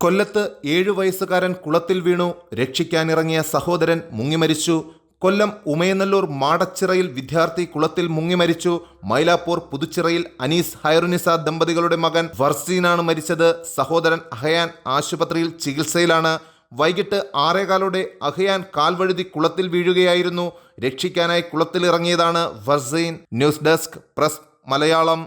കൊല്ലത്ത് ഏഴു വയസ്സുകാരൻ കുളത്തിൽ വീണു. രക്ഷിക്കാനിറങ്ങിയ സഹോദരൻ മുങ്ങിമരിച്ചു. കൊല്ലം ഉമയനല്ലൂർ മാടച്ചിറയിൽ വിദ്യാർത്ഥി കുളത്തിൽ മുങ്ങിമരിച്ചു. മൈലാപ്പൂർ പുതുച്ചിറയിൽ അനീസ് ഹൈറുനിസ ദമ്പതികളുടെ മകൻ വർസീനാണ് മരിച്ചത്. സഹോദരൻ അഹയാൻ ആശുപത്രിയിൽ ചികിത്സയിലാണ്. വൈകിട്ട് ആറേകാലോടെ അഹയാൻ കാൽവഴുതി കുളത്തിൽ വീഴുകയായിരുന്നു. രക്ഷിക്കാനായി കുളത്തിലിറങ്ങിയതാണ് വർസീൻ. News desk press Malayalam.